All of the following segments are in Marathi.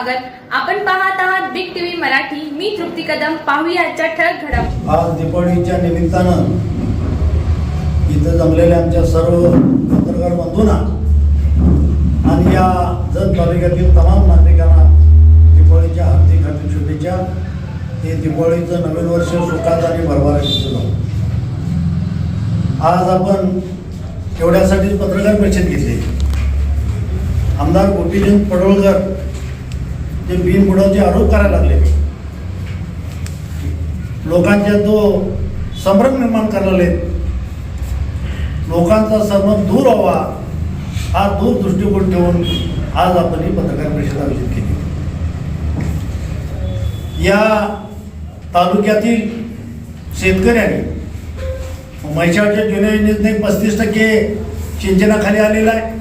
स्वागत. आपण पाहत आहात बिग टीव्ही मराठी. मी तृप्ती कदम. पाहूया आजच्या ठळक घडामोडी आज दीपावलीच्या निमित्तानं इथं जमलेल्या आमच्या सर्व पत्रकार बंधूंना आणि या जत तालुक्यातील तमाम नागरिकांना दीपावलीच्या हार्दिक हार्दिक शुभेच्छा. हे दीपावलीचं नवीन वर्ष सुखात आणि भरभराटीचं आज आपण एवढ्यासाठीच पत्रकार परिषद घेतली. आमदार गोपीचंद पडोळकर जे बिनबुडाचे आरोप करायला लागले. लोकांच्या तो संभ्रम निर्माण करायला लोकांचा संभ्रम दूर व्हावा हा दूर दृष्टिकोन ठेवून आज आपण ही पत्रकार परिषद आयोजित केली. या तालुक्यातील शेतकऱ्यांनी म्हैसाळच्या जुन्या योजनेतनं पस्तीस टक्के सिंचनाखाली आलेला आहे.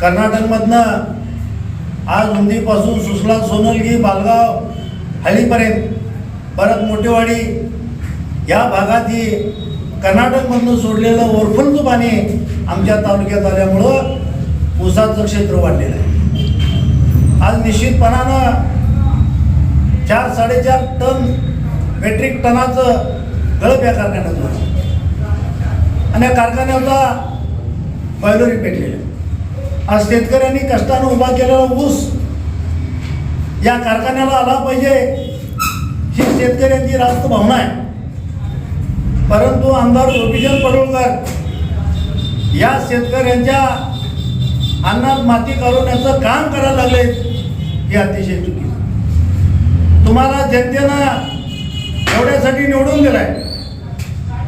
कर्नाटकमधनं आज उंदीपासून सुसला सोनलगी बालगाव हळीपर्यंत परत मोठेवाडी या भागात ही सोडलेलं ओरफुलचं पाणी आमच्या तालुक्यात आल्यामुळं ऊसाचं क्षेत्र वाढलेलं आहे. आज निश्चितपणानं चार साडेचार टन मेट्रिक टनाचं गळप या कारखान्यात होतं आणि या कारखान्याचा बॉयलरी पेटलेलं आज शेतकऱ्यांनी कष्टानं उभा केलेला ऊस या कारखान्याला आला पाहिजे ही शेतकऱ्यांची रास्त भावना आहे. परंतु आमदार गोपीचंद पडोळकर या शेतकऱ्यांच्या अन्नात माती काढवण्याचं काम करायला लागले हे अतिशय चुकी तुम्हाला जनतेनं एवढ्यासाठी निवडून दिलाय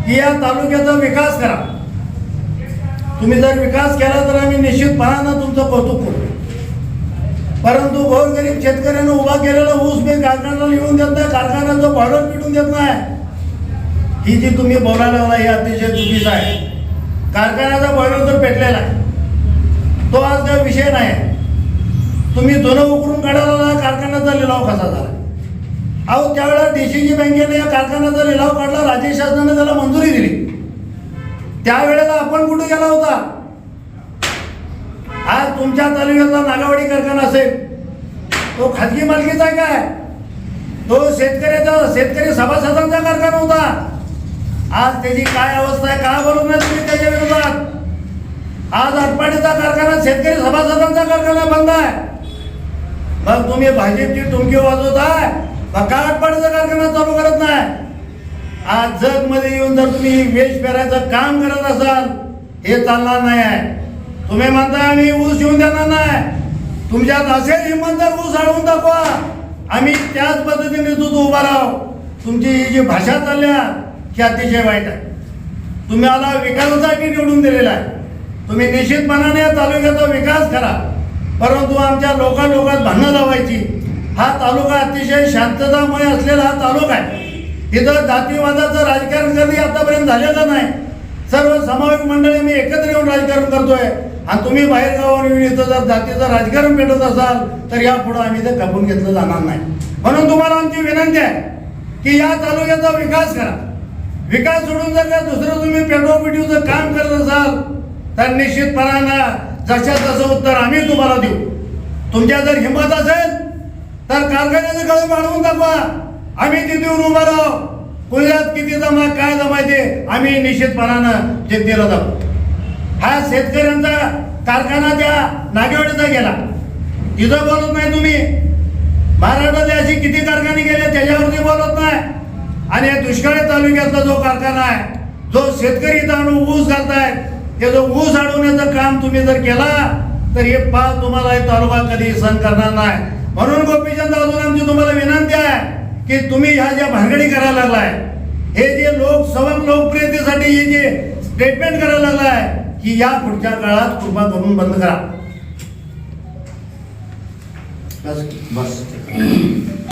की या तालुक्याचा विकास करा. तुम्ही जर विकास केला तर आम्ही निश्चितपणानं तुमचं कौतुक करू. परंतु गोरगरीब शेतकऱ्यानं उभा केलेला ऊस मी कारखान्याला लिहून देत नाही कारखान्याचं भाडं पिटून देत नाही. ही जी तुम्ही बोलायला लागला हे अतिशय चुकीचं आहे. कारखान्याचा बॉयलर तर पेटलेला आहे. तो आज काही विषय नाही. तुम्ही जुनं उकरून काढायला कारखान्याचा लिलाव कसा झाला? अहो त्यावेळेला डीसीजी बँकेने या कारखान्याचा लिलाव काढला राज्य शासनाने त्याला मंजुरी दिली. त्यावेळेला आपण कुठे गेला होता? आज तुमच्या तालुक्यातला नागावाडी कारखाना असेल. तो खाजगी मालकीचा आहे काय? तो शेतकऱ्याचा शेतकरी सभासदांचा कारखाना होता. आज त्याची काय अवस्था आहे का बोलत नाही तुम्ही त्याच्या विरोधात? आज आटपाडीचा कारखाना शेतकरी सभासदांचा कारखाना बंद आहे. मग तुम्ही भाजपची टुमकी वाजवत आहे मग का आटपाडीचा कारखाना चालू करत नाही? आज जगमध्ये येऊन जर तुम्ही वेश पेरायचं काम करत असाल हे चालणार नाही आहे. तुम्ही म्हणता आम्ही ऊस येऊन देणार नाही. तुमच्यात असेल हिंमत जर ऊस अडवून दाखवा. आम्ही त्याच पद्धतीने दूध उभा राहू. तुमची ही जी भाषा चालल्या ही अतिशय वाईट आहे. तुम्ही आला विकासासाठी निवडून दिलेला आहे. तुम्ही निश्चितपणाने या तालुक्याचा विकास करा. परंतु आमच्या लोका लोकात भांडणं लावायची. हा तालुका अतिशय शांततामय असलेला हा तालुका आहे. इथं जातीवादाचं राजकारण कधी आतापर्यंत झालेलं नाही. सर्व सामाजिक मंडळी मी एकत्र येऊन राजकारण करतोय. आणि तुम्ही बाहेर गावावर येऊन इथं जर जातीचं राजकारण भेटत असाल तर यापुढे आम्ही ते खपून घेतलं जाणार नाही. म्हणून तुम्हाला आमची विनंती आहे की या तालुक्याचा विकास करा. विकास सोडून जर का दुसरं तुम्ही पेटोपिटीचं काम करत असाल तर निश्चितपणानं जशा तसं उत्तर आम्ही तुम्हाला देऊ. तुमच्या जर हिंमत असेल तर कारखान्याचं गळे वाढवून दाखवा आम्ही तिथे येऊन उभा राहू. पुण्यात किती जमा काय जमायचे आम्ही निश्चितपणानं जनतेला जाऊ. हा शेतकऱ्यांचा कारखाना त्या नागेवाडीचा गेला. तिथं बोलत नाही तुम्ही. महाराष्ट्रातले अशी किती कारखाने गेले त्याच्यावरती बोलत नाही. आणि या दुष्काळी तालुक्यातला जो कारखाना आहे जो शेतकरी इथं आणून ऊस घालताय त्याचं जो ऊस अडवण्याचं काम तुम्ही जर केला तर हे पाच तुम्हाला हे तालुका कधी सहन करणार नाही. म्हणून गोपीचंद अजून आमची तुम्हाला विनंती की तुम्ही ह्या ज्या भानगडी करायला लागलाय हे जे लोक सवम लोकप्रियतेसाठी हे जे स्टेटमेंट करायला लागलाय की या पुढच्या काळात कृपा करून बंद करा. बस. बस.